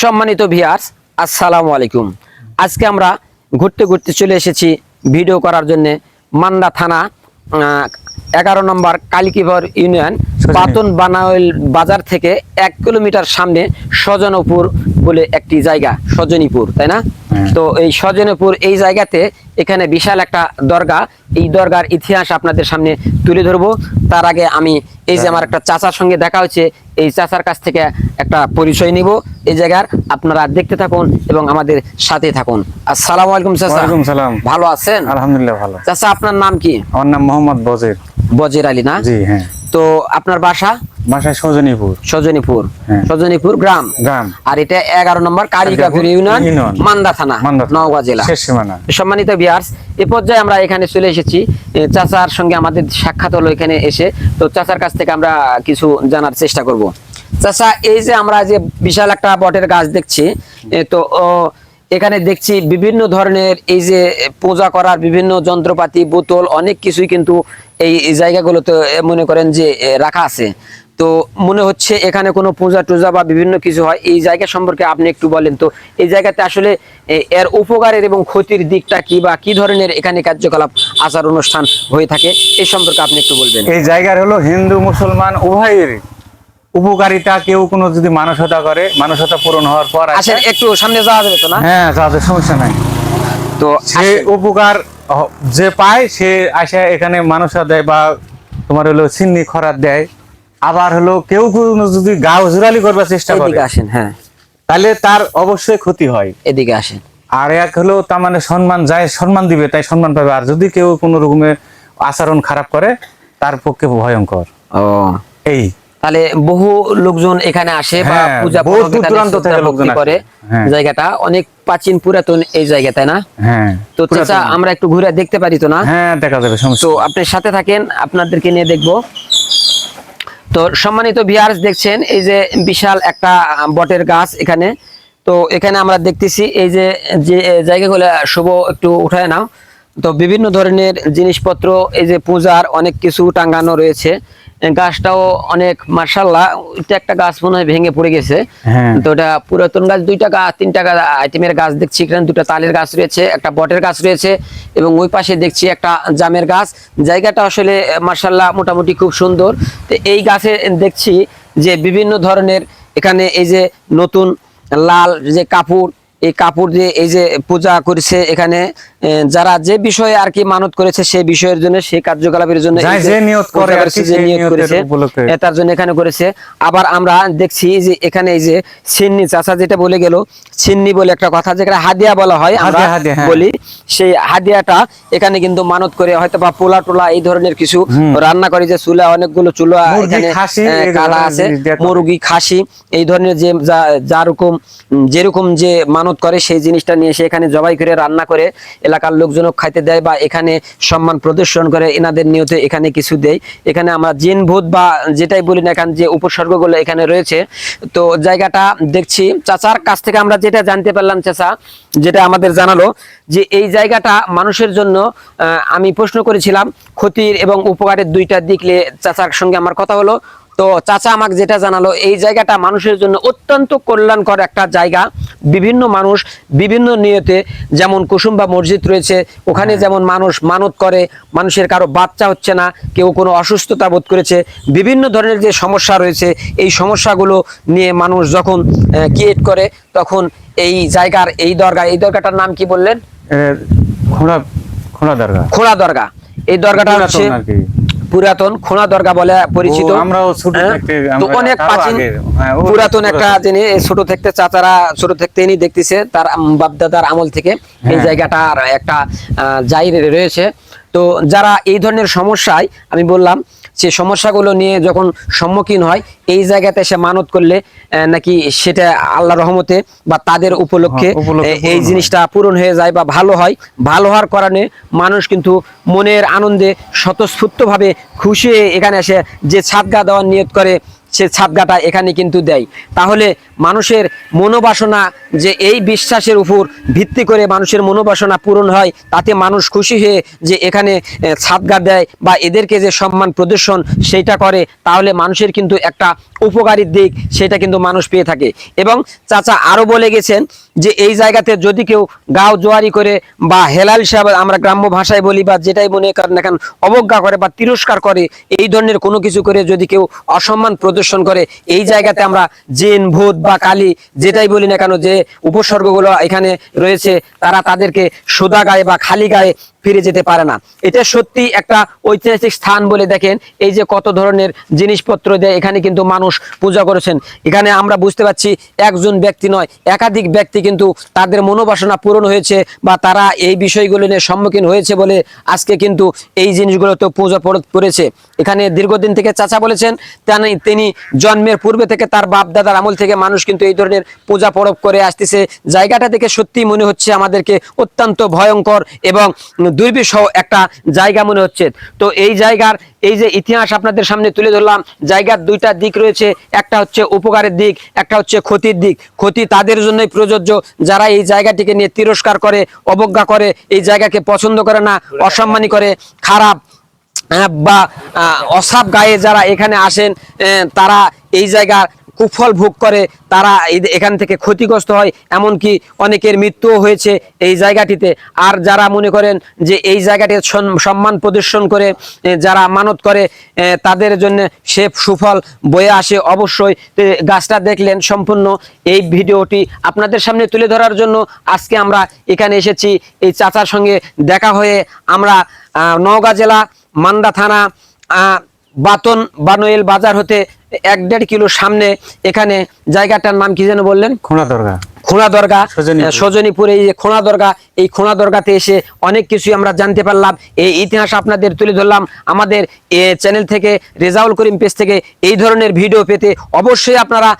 সম্মানিত ভিয়ার্স আসসালামু আলাইকুম। আজকে আমরা ঘুরতে ঘুরতে চলে এসেছি ভিডিও করার জন্য মান্দা থানা এগারো নম্বর কালিকিভর ইউনিয়ন পাতন বানাওয়েল বাজার থেকে এক কিলোমিটার সামনে সজনপুর বলে একটি জায়গা সজনীপুর তাই না? হ্যাঁ। তো এই সজনীপুর এই জায়গাতে এখানে বিশাল একটা দরগা। এই দরগার ইতিহাস আপনাদের সামনে তুলে ধরবো। তার আগে আমি এই যে আমার একটা চাচার সঙ্গে দেখা হচ্ছে এই চাচার কাছ থেকে একটা পরিচয় নিব এই জায়গার। আপনারা দেখতে থাকুন এবং আমাদের সাথে থাকুন। আসসালামু আলাইকুম চাচা। সালাম। ভালো আছেন? আলহামদুলিল্লাহ ভালো। চাচা আপনার নাম কি? আমার নাম মোহাম্মদ বজির। বজির আলী না? জি হ্যাঁ। তো আপনার বাসা? সজনীপুর। সজনীপুর। হ্যাঁ। সজনীপুর গ্রাম। গ্রাম। আর এটা এগারো নম্বর ইউনিয়ন। মান্দা থানা নওগাঁ জেলা। সম্মানিত বিয়ার্স এ পর্যায়ে আমরা এখানে চলে এসেছি। চাচার সঙ্গে আমাদের সাক্ষাৎ হলো এখানে এসে। তো চাচার কাছ থেকে আমরা কিছু জানার চেষ্টা করব। চাচা এই যে আমরা যে বিশাল একটা বটের গাছ দেখছি তো এখানে দেখছি বিভিন্ন ধরনের এই যে পূজা করার বিভিন্ন যন্ত্রপাতি বোতল অনেক কিছুই কিন্তু এই জায়গাগুলোতে মনে করেন যে রাখা আছে। তো মনে হচ্ছে এখানে কোনো পূজা টুজা বা বিভিন্ন কিছু হয়। এই জায়গা সম্পর্কে আপনি একটু বলেন তো। এই জায়গাতে আসলে এর উপকারের এবং ক্ষতির দিকটা কি বা কি ধরনের এখানে কার্যকলাপ আচার অনুষ্ঠান হয়ে থাকে এই সম্পর্কে আপনি একটু বলবেন। এই জায়গার হলো হিন্দু মুসলমান উভয়ের উপকারিতা। কেউ কোনো যদি মানসতা করে মানসতা পূরণ হওয়ার পর আসে। আসেন একটু সামনে যাওয়া যাবে তো না? হ্যাঁ যাবে সমস্যা নাই। তো সে উপকার যে পায় সে আসে এখানে মানসা দেয় বা তোমার হলো সিন্নি খরার দেয়। আবার হলো কেউ যদি গা হুজুরালি করবার চেষ্টা করে আসেন হ্যাঁ। তাহলে তার অবশ্যই ক্ষতি হয়। এদিকে আসেন। আর এক হলো তার মানে সম্মান যায় সম্মান দিবে তাই সম্মান পাবে। আর যদি কেউ কোনো রকমের আচরণ খারাপ করে তার পক্ষে ভয়ঙ্কর। ও। এই। তাহলে বহু লোকজন এখানে আসে বা হ্যাঁ, পূজা করে হ্যাঁ। জায়গাটা। অনেক প্রাচীন পুরাতন এই জায়গা তাই না? হ্যাঁ তো চাচা আমরা একটু ঘুরে দেখতে পারি তো না? হ্যাঁ দেখা যাবে সমস্যা তো আপনি সাথে থাকেন আপনাদেরকে নিয়ে দেখব। তো সম্মানিত ভিয়ার্স দেখছেন, এই যে বিশাল একটা বটের গাছ এখানে। তো এখানে আমরা দেখতেছি এই যে যে জায়গাগুলো, শুভ একটু উঠায় নাও। তো বিভিন্ন ধরনের জিনিসপত্র এই যে পূজার অনেক কিছু টাঙ্গানো রয়েছে। গাছটাও অনেক মার্শাল্লাহ এটা একটা গাছ মনে হয় ভেঙে পড়ে গেছে। হ্যাঁ। তো ওটা পুরাতন গাছ দুইটা গাছ তিনটা আইটেমের গাছ দেখছি এখানে দুটো তালের গাছ রয়েছে একটা বটের গাছ রয়েছে এবং ওই পাশে দেখছি একটা জামের গাছ। জায়গাটা আসলে মার্শাল্লাহ মোটামুটি খুব সুন্দর। তো এই গাছে দেখছি যে বিভিন্ন ধরনের এখানে এই যে নতুন লাল যে কাপড় এই কাপড় দিয়ে এই যে পূজা করেছে এখানে যারা যে বিষয়ে আর কি মানত করেছে সেই বিষয়ের জন্য সেই কার্যকলাপের জন্য তার জন্য এখানে করেছে আবার আমরা দেখছি যে এখানে এই যে সিন্নি চাচা যেটা বলে গেল সিন্নি বলে একটা কথা যেখানে হাদিয়া বলা হয় আমরা হ্যাঁ। বলি সেই হাদিয়াটা এখানে কিন্তু মানত করে হয়তো বা পোলা টোলা এই ধরনের কিছু রান্না করে যে চুলা অনেকগুলো চুলা এখানে কালা আছে। মুরগি খাসি এই ধরনের যে যা- যারকম যেরকম যে মানত করে, সেই জিনিসটা নিয়ে এসে এখানে জবাই করে, রান্না করে, এলাকার লোকজনও খাইতে দেয় বা এখানে সম্মান প্রদর্শন করে, এনাদের নিয়তে এখানে কিছু দেয়। এখানে আমরা জিন ভূত বা যেটাই বলি না এখানে যে উপসর্গগুলো এখানে রয়েছে। তো জায়গাটা দেখছি। চাচার কাছ থেকে আমরা যেটা জানতে পারলাম, চাচা, যেটা আমাদের জানালো যে এই জায়গাটা মানুষের জন্য আমি প্রশ্ন করেছিলাম, ক্ষতির এবং উপকারের দুইটা দিক নিয়ে চাচার সঙ্গে আমার কথা হলো। তো চাচা আমাকে যেটা জানালো এই জায়গাটা মানুষের জন্য অত্যন্ত কল্যাণকর একটা জায়গা। বিভিন্ন মানুষ বিভিন্ন নিয়তে যেমন কুসুম্বা মসজিদ রয়েছে ওখানে যেমন মানুষ মানত করে মানুষের কারও বাচ্চা হচ্ছে না কেউ কোনো অসুস্থতা বোধ করেছে বিভিন্ন ধরনের যে সমস্যা রয়েছে এই সমস্যাগুলো নিয়ে মানুষ যখন ক্রিয়েট করে তখন এই জায়গার এই দরগা এই দরগাটার নাম কি বললেন? খোঁড়া খোঁড়া দরগা। খোলা দরগা। এই দরগাটা হচ্ছে। পুরাতন খোনা দরগা বলে পরিচিত আমরাও ছোট হ্যাঁ? তো অনেক প্রাচীন হ্যাঁ, পুরাতন একটা। জিনিস ছোট থেকে চাচারা ছোট থেকে ইনি দেখতেছে তার বাপদাদার আমল থেকে এই হ্যাঁ। জায়গাটার একটা আহ, জাই রয়েছে তো যারা এই ধরনের সমস্যায় আমি বললাম সে সমস্যাগুলো নিয়ে যখন সম্মুখীন হয় এই জায়গাতে সে মানত করলে নাকি সেটা আল্লাহ রহমতে বা তাদের উপলক্ষে হ্যাঁ, এই জিনিসটা পূরণ হয়ে যায় বা ভালো হয়। ভালো হওয়ার কারণে মানুষ কিন্তু মনের আনন্দে স্বতঃস্ফূর্তভাবে খুশি হয়ে এখানে এসে যে ছাদগা দেওয়ার নিয়ত করে সে ছাদগাটা এখানে কিন্তু দেয়। তাহলে মানুষের মনোবাসনা যে এই বিশ্বাসের উপর ভিত্তি করে মানুষের মনোবাসনা পূরণ হয় তাতে মানুষ খুশি হয়ে যে এখানে এ, ছাদগা দেয় বা এদেরকে যে সম্মান প্রদর্শন সেইটা করে তাহলে মানুষের কিন্তু একটা উপকারী দিক সেটা কিন্তু মানুষ পেয়ে থাকে। এবং চাচা আরও বলে গেছেন যে এই জায়গাতে যদি কেউ গাও জোয়ারি করে বা হেলাল সাহেব আমরা গ্রাম্য ভাষায় বলি বা যেটাই মনে করেন না কেন অবজ্ঞা করে বা তিরস্কার করে এই ধরনের কোনো কিছু করে যদি কেউ অসম্মান প্রদর্শন করে। এই জায়গাতে আমরা জিন, ভূত বা কালী যেটাই বলি না কেন যে উপসর্গগুলো এখানে রয়েছে, তারা তাদেরকে সোদা গায়ে বা খালি গায়ে ফিরে যেতে পারে না। এটা সত্যি একটা ঐতিহাসিক স্থান বলে দেখেন। এই যে কত ধরনের জিনিসপত্র দেয়, এখানে কিন্তু মানুষ পূজা করেছেন। এখানে আমরা বুঝতে পারছি একজন ব্যক্তি নয়, একাধিক ব্যক্তি কিন্তু তাদের মনোবাসনা পূরণ হয়েছে বা তারা এই বিষয়গুলো নিয়ে সম্মুখীন হয়েছে বলে আজকে কিন্তু এই জিনিসগুলো তো পূজা পড়- পড়েছে। এখানে দীর্ঘদিন থেকে চাচা বলেছেন, তেনি, তিনি জন্মের পূর্বে থেকে তার বাপ দাদার আমল থেকে মানুষ কিন্তু এই ধরনের পূজা পরব করে আসতেছে। জায়গাটা থেকে সত্যি মনে হচ্ছে আমাদেরকে অত্যন্ত ভয়ঙ্কর এবং দুর্বিষহ একটা জায়গা মনে হচ্ছে। তো এই জায়গার এই যে ইতিহাস আপনাদের সামনে তুলে ধরলাম জায়গার দুইটা দিক রয়েছে একটা হচ্ছে উপকারের দিক একটা হচ্ছে ক্ষতির দিক। ক্ষতি তাদের জন্যই প্রযোজ্য যারা এই জায়গাটিকে নিয়ে তিরস্কার করে অবজ্ঞা করে এই জায়গাকে পছন্দ করে না অসম্মানী করে খারাপ বা আহ, অসাব গায়ে যারা এখানে আসেন তারা এই জায়গার কুফল ভোগ করে, তারা এখান থেকে ক্ষতিগ্রস্ত হয়, এমনকি অনেকের মৃত্যুও হয়েছে এই জায়গাটিতে। আর যারা মনে করেন যে এই জায়গাটির সন- সম্মান প্রদর্শন করে যারা মানত করে তাদের জন্য সে সুফল বয়ে আসে অবশ্যই। গাছটা দেখলেন সম্পূর্ণ। এই ভিডিওটি আপনাদের সামনে তুলে ধরার জন্য আজকে আমরা এখানে এসেছি। এই চাচার সঙ্গে দেখা হয়ে আমরা নওগাঁ জেলা, মান্দা থানা বাতন বানোয়েল বাজার হতে এক দেড় কিলো সামনে এখানে জায়গাটার নাম কি যেন বললেন? খোঁড়া দরকার খোঁড়া দরগা সজনীপুর। এই যে খোঁড়া দরগা এই খোঁড়া দরগাতে এসে অনেক কিছুই আমরা জানতে পারলাম। এই ইতিহাস আপনাদের তুলে ধরলাম। আমাদের এ চ্যানেল থেকে রেজাউল করিম পেজ থেকে এই ধরনের ভিডিও পেতে অবশ্যই আপনারা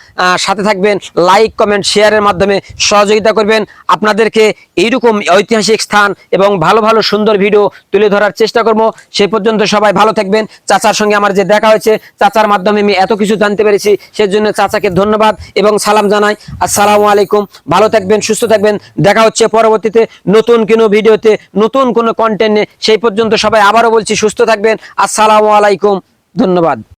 সাথে থাকবেন। লাইক কমেন্ট শেয়ারের মাধ্যমে সহযোগিতা করবেন। আপনাদেরকে এইরকম ঐতিহাসিক স্থান এবং ভালো ভালো সুন্দর ভিডিও তুলে ধরার চেষ্টা করব। সেই পর্যন্ত সবাই ভালো থাকবেন। চাচার সঙ্গে আমার যে দেখা হয়েছে চাচার মাধ্যমে আমি এত কিছু জানতে পেরেছি। সেজন্য চাচাকে ধন্যবাদ এবং সালাম জানাই। আসসালামু আলাইকুম। ভালো থাকবেন, সুস্থ থাকবেন। দেখা হচ্ছে পরবর্তীতে নতুন কোনো ভিডিওতে, নতুন কোনো কন্টেন্ট নিয়ে। সেই পর্যন্ত সবাই আবারও বলছি, সুস্থ থাকবেন। আসসালামু আলাইকুম। ধন্যবাদ।